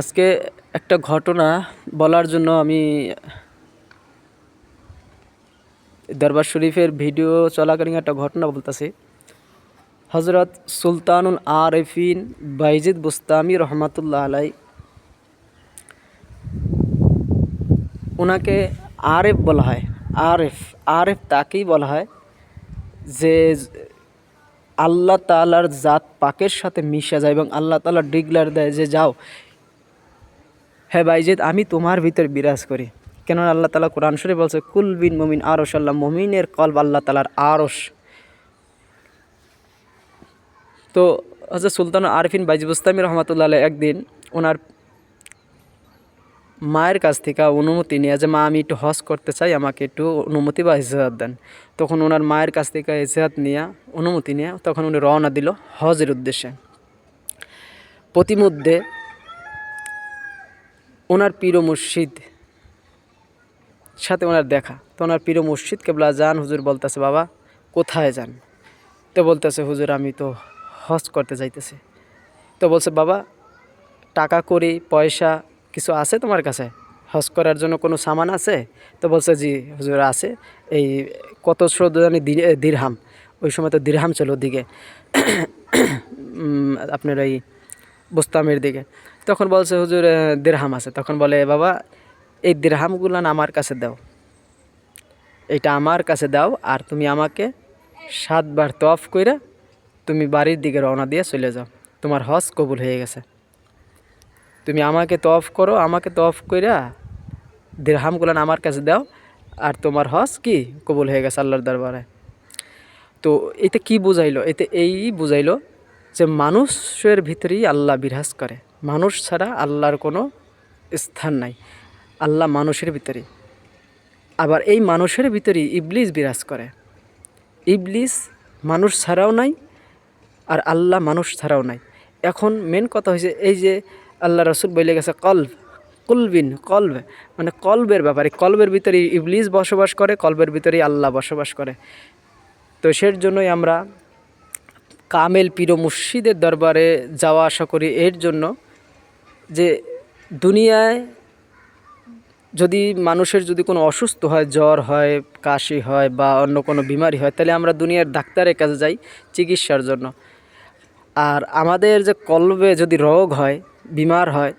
আজকে একটা ঘটনা বলার জন্য আমি দরবার শরীফের ভিডিও চলাকালীন একটা ঘটনা বলতেছি। হজরত সুলতানুল আরেফিন বাইজিদ বুস্তামি রহমাতুল্লাহ আলাই ওনাকে আরেফ বলা হয়। আরেফ আরেফ তাকেই বলা হয় যে আল্লাহ তালার জাত পাকের সাথে মিশা যায় এবং আল্লাহ তালা ডিগলার দেয় যে, যাও হ্যাঁ বাইজিদ, আমি তোমার ভিতর বিরাজ করি। কেননা আল্লাহ তালা কোরআন শরীফ বলছে, কুল বিন মমিন আরস আল্লাহ মমিনের কল্ব আল্লাহ তালার আরস তো হচ্ছে সুলতান আরফিন বাইজিব বুস্তামি রহমতুল্লাহ একদিন ওনার মায়ের কাছ থেকে অনুমতি নিয়ে যে, মা, আমি একটু হজ করতে চাই, আমাকে একটু অনুমতি বা ইজাহাত দেন। তখন ওনার মায়ের কাছ থেকে ইজাহাত নিয়ে, অনুমতি নিয়ে তখন উনি রওনা দিল হজের উদ্দেশ্যে। প্রতিমধ্যে ওনার পীর মুর্শিদ সাথে ওনার দেখা। তো ওনার পীর মুর্শিদ কেবলা যান, হুজুর বলতেছে, বাবা, কোথায় যান? তো বলতেছে, হুজুর, আমি তো হজ করতে যাইতেছি। তো বলছে, বাবা, টাকা করি, পয়সা কিছু আছে তোমার কাছে? হজ করার জন্য কোনো সামান আছে? তো বলছে, জি, হুজুর, আছে। এই কত জানি দিরহাম। ওই সময় তো দিরহাম ছিল ওদিকে। আপনার এই বুস্তামের দিকে। তখন বলছে হুজুর আহ, দিরহাম আছে। তখন বলে বাবা এই দিরহামগুলো আমার কাছে দাও। এটা আমার কাছে দাও আর তুমি আমাকে সাতবার তফ কইরা তুমি বাড়ির দিকে রওনা দিয়ে চলে যাও। তোমার হজ কবুল হয়ে গেছে। তুমি আমাকে তফ করো আমাকে তফ কইরা দিরহামগুলো আমার কাছে দাও আর তোমার হজ কি? কবুল হয়ে গেছে আল্লাহর দরবারে। তো এতে কি বুঝাইলো? এতে এই বুঝাইলো যে মানুষের ভিতরেই আল্লাহ বিরাজ করে। মানুষ ছাড়া আল্লাহর কোনো স্থান নাই। আল্লাহ মানুষের ভিতরে আবার এই মানুষের ভিতরেই ইবলিস বিরাজ করে। ইবলিস মানুষ ছাড়াও নাই আর আল্লাহ মানুষ ছাড়াও নাই। এখন মেন কথা হয়েছে এই যে আল্লাহ রসুল বলে গেছে, কলব, কুলবিন, কলব। মানে কলবের ব্যাপারে, কলবের ভিতরে ইবলিস বসবাস করে, কলবের ভিতরেই আল্লাহ বসবাস করে। তো সের জন্যই আমরা কামেল পীর মুর্শিদের দরবারে যাওয়া আশা করি এর জন্য যে দুনিয়ায় যদি মানুষের যদি কোনো অসুস্থ হয়, জ্বর হয়, কাশি হয় বা অন্য কোনো বিমারি হয়, তাহলে আমরা দুনিয়ার ডাক্তারের কাছে যাই চিকিৎসার জন্য। আর আমাদের যে কলবে যদি রোগ হয়, বিমার হয়,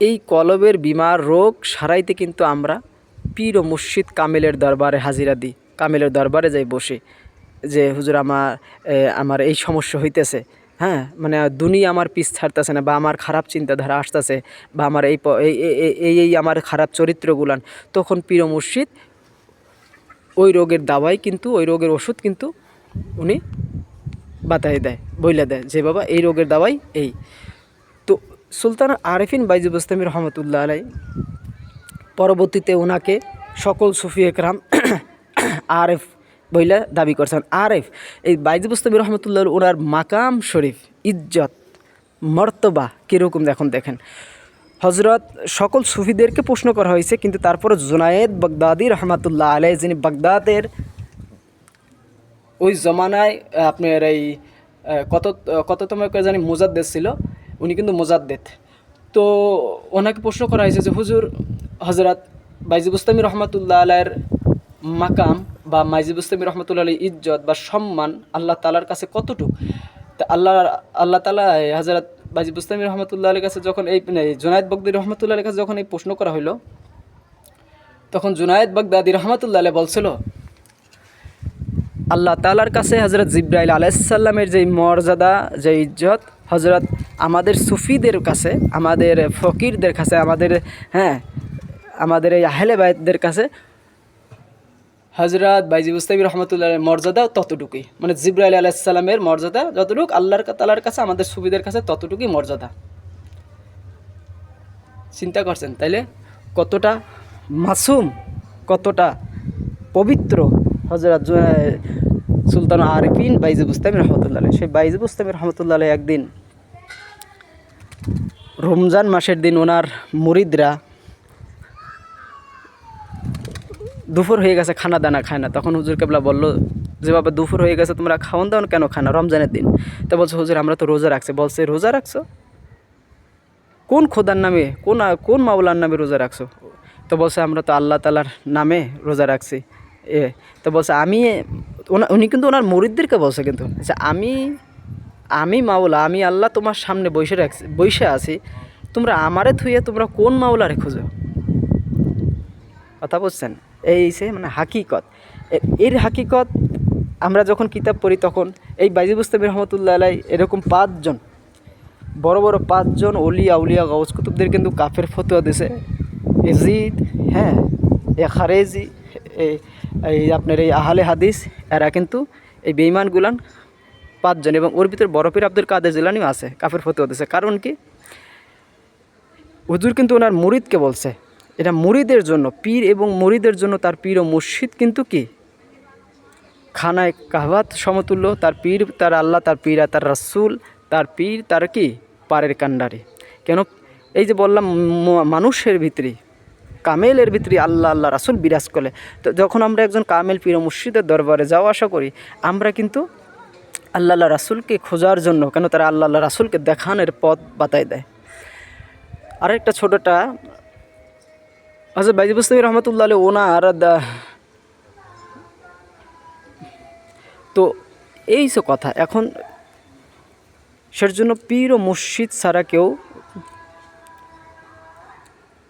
এই কলবের বিমার রোগ সারাইতে কিন্তু আমরা পীর ও মুর্শিদ কামেলের দরবারে হাজিরা দিই। কামেলের দরবারে যাই বসি। যে, হুজুর, আমার আমার এই সমস্যা হইতেছে। হ্যাঁ মানে দুনিয়া আমার পিস ছাড়তেছে না বা আমার খারাপ চিন্তাধারা আসতেছে বা আমার এই এই, এই- আমার খারাপ চরিত্রগুলান, তখন পীর মুর্শিদ ওই রোগের দাওয়াই কিন্তু, ওই রোগের ওষুধ কিন্তু উনি বাতাই দেয়, বইলে দেয় যে, বাবা, এই রোগের দাওয়াই এই। তো সুলতান আরেফিন বাইজুব ইসলামী রহমতুল্লাহ আলাই পরবর্তীতে ওনাকে সকল সুফি একরাম আরেফ বইলা দাবি করছেন। আরেফ, এই বাইজুব ইসলামী রহমতুল্লাহ ওনার মাকাম শরীফ, ইজ্জত, মর্তবা কীরকম এখন দেখেন। হজরত সকল সুফিদেরকে প্রশ্ন করা হয়েছে, কিন্তু তারপরে জুনায়েদ বাগদাদি রহমাতুল্লাহ আলাই যিনি বাগদাদের ওই জমানায় আপনার এই কত, কততম জানি মোজাদ্দেদ ছিল, উনি কিন্তু মোজাদ্দেদ। তো ওনাকে প্রশ্ন করা হয়েছে যে, হুজুর হজরত বাইজিবুস্তামি রহমাতুল্লাহ আলাইয়ের মাকাম বা মাইজিবুস্তামি রহমতুল্লাহ আলাই ইজ্জত বা সম্মান আল্লাহ তালার কাছে কতটুকু? তা আল্লাহ আল্লাহ তালা হজরত বাইজিবুস্তামি রহমতুল্লাহ আলীর কাছে যখন এই মানে, জুনায়দ বগদি রহমতুল্লাহ আলীর কাছে যখন এই প্রশ্ন করা হইল তখন জুনায়দ বাগদাদি রহমতুল্লাহ আলাই বলছিল আল্লাহ তালার কাছে হজরত জিব্রাইল আলাইসাল্লামের যেই মর্যাদা যে ইজ্জত হজরত আমাদের সুফিদের কাছে আমাদের ফকিরদের কাছে আমাদের হ্যাঁ আমাদের এই আহলে কাছে হজরত বাইজি মুস্তাবি রহমতুল্লাহের মর্যাদা ততটুকুই মানে জিব্রাইল আলাইসাল্লামের মর্যাদা যতটুকু, আল্লাহর তালার কাছে, আমাদের সুফিদের কাছে ততটুকুই মর্যাদা চিন্তা করছেন, তাইলে কতটা মাসুম, কতটা পবিত্র হজরত সুলতান আরফিন বাইজে বুস্তামি রহমতুল্লাহ। সেই বাইজে বুস্তামি রহমতুল্লাহ একদিন রমজান মাসের দিন ওনার মুরিদরা দুপুর হয়ে গেছে, খানা দানা খায় না। তখন হুজুর কেবলা বলল যে বাবা দুপুর হয়ে গেছে, তোমরা খাওয়ান দাও কেন খায় না? রমজানের দিন। তো বলছে, হুজুর, আমরা তো রোজা রাখছি। বলছে, রোজা রাখছো? কোন খোদার নামে, কোন কোন মাওলার নামে রোজা রাখছো? তো বলছে, আমরা তো আল্লাহ তালার নামে রোজা রাখছি। এ, তো বলছে, আমি উনি কিন্তু ওনার মরিদদেরকে বলছে কিন্তু। আচ্ছা আমি আমি মাওলা, আমি আল্লাহ তোমার সামনে বসে রাখছি, বসে আছি। তোমরা আমারে থুয়ে তোমরা কোন মাওলারে খুঁজো? কথা বলছেন? এই সে মানে হাকিকত। এর হাকিকত আমরা যখন কিতাব পড়ি তখন এই বাইজি বুস্তাবি রহমতুল্লাহ আলাই এরকম পাঁচজন, বড় বড় পাঁচজন অলিয়া, উলিয়া, গাউস কুতুবদের কিন্তু কাফের ফতোয়া দিছে এজিদ হ্যাঁ এ খারেজি এই এই আপনার এই আহলে হাদিস, এরা কিন্তু এই বেইমানগুলান পাঁচজন এবং ওর ভিতরে বরফির আব্দুল কাদের জিলানিও আছে, কাফের ফতোয়া দিছে কারণ কি? হুজুর কিন্তু ওনার মুরিদকে বলছে। এটা মুরিদের জন্য, পীর এবং মুরিদের জন্য তার পীর ও মুর্শিদ কিন্তু কি? খানায় কাহবাত, সমতুল্য, তার পীর, তার আল্লাহ, তার পীর তার রাসূল, তার পীর, তার কি? পারের কান্ডারে কেন? এই যে বললাম মানুষের ভিতরে, কামেলের ভিতরে আল্লাহ আল্লাহ, রাসুল বিরাজ করে। তো যখন আমরা একজন কামেল, পীর ও মুর্শিদের দরবারে যাওয়া আসা করি আমরা কিন্তু আল্লাহ আল্লাহ, রাসূলকে খোঁজার জন্য, কেন তারা আল্লাহ আল্লাহ, রাসুলকে দেখানোর পথ বাতায় দেয়। আরেকটা ছোটোটা আচ্ছা বাইজি বুস্তাবি রহমতুল্লাহ আলী ওনার তো এই সব কথা, এখন সের জন্য পীর ও মসজিদ ছাড়া কেউ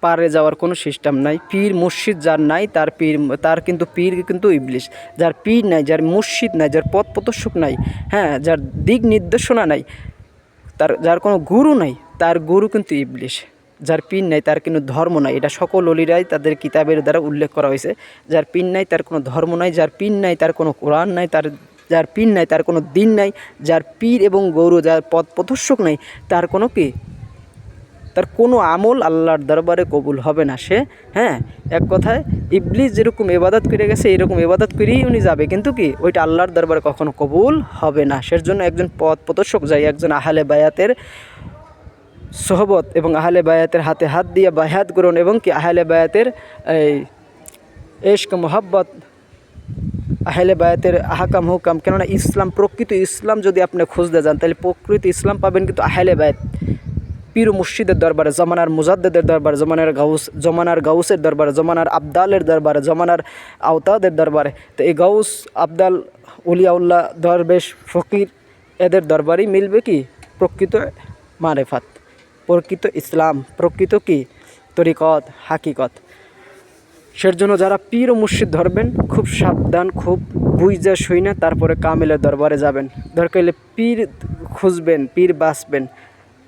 পারে যাওয়ার কোনো সিস্টেম নাই। পীর মসজিদ যার নাই, তার পীর, তার কিন্তু পীর কিন্তু ইবলিশ যার পীর নাই, যার মসজিদ নাই, যার পথ প্রদর্শক নাই হ্যাঁ যার দিক নির্দেশনা নাই, তার, যার কোনো গুরু নাই, তার গুরু কিন্তু ইবলিশ যার পীর নাই, তার কোনো ধর্ম নাই। এটা সকল অলিরাই তাদের কিতাবের দ্বারা উল্লেখ করা হয়েছে। যার পিন নাই, তার কোনো ধর্ম নাই, যার পীর নাই, তার কোনো কোরআন নাই, তার যার পীর নাই, তার কোনো দিন নাই, যার পীর এবং গৌর, যার পথ প্রদর্শক নাই, তার কোনো কি? তার কোনো আমল আল্লাহর দরবারে কবুল হবে না সে। হ্যাঁ এক কথায় ইবলিস যেরকম এবাদত করে গেছে, এরকম এবাদত করেই উনি যাবে। কিন্তু কি? ওইটা আল্লাহর দরবারে কখনো কবুল হবে না। সের জন্য একজন পথ প্রদর্শক যায় একজন আহালে বায়াতের সহবত এবং আহলে বায়াতের হাতে হাত দিয়ে বায়াত গ্রহণ এবং কি আহলে বায়াতের এই এশক, মোহাব্বত, আহলে বায়াতের আহাকাম, হুকাম, কেননা ইসলাম, প্রকৃত ইসলাম যদি আপনি খুঁজতে যান, তাহলে প্রকৃত ইসলাম পাবেন কিন্তু আহলে বায়াত। পীর মুর্শিদের দরবারে, জমানার মুজাদ্দেদের দরবারে, জমানার গাউস, জমানার গাউসের দরবারে, জমানার আবদালের দরবারে, জমানার আওতাদের দরবারে। তো এই গাউস, আবদাল, উলিয়াউল্লাহ, দরবেশ, ফকির, এদের দরবারেই মিলবে কি? প্রকৃত মারেফাত। প্রকৃত ইসলাম, প্রকৃত কি? তরিকত, হাকিকত। সের জন্য যারা পীর ও মুর্শিদ ধরবেন, খুব সাবধান, খুব বুঝা শুই না, তারপরে কামেলের দরবারে যাবেন। দরকার হলে পীর খুঁজবেন, পীর বাঁচবেন।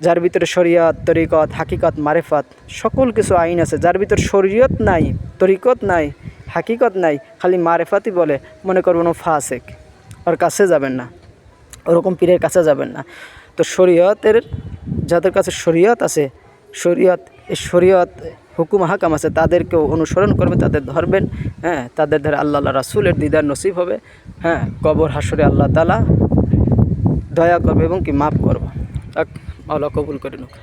যার ভিতরে শরীয়ত, তরিকত, হাকিকত, মারেফাত, সকল কিছু আইন আছে। যার ভিতরে শরীয়ত নাই, তরিকত নাই, হাকিকত নাই, খালি মারেফাতই বলে, মনে করবেন ও ফাসেক। ওর কাছে যাবেন না। ওরকম পীরের কাছে যাবেন না। তো শরীয়তের যাদের কাছে শরীয়ত আছে, শরীয়ত শরীয়ত হুকুম, হাকাম আছে, তাদেরকেও অনুসরণ করবেন, তাদের ধরবেন হ্যাঁ তাদের ধরে আল্লাহ রাসুলের দিদার নসিব হবে হ্যাঁ কবর হাসরে আল্লাহ তালা দয়া করবে এবং কি মাফ করব। তাক আল্লাহ কবুল করে নোক।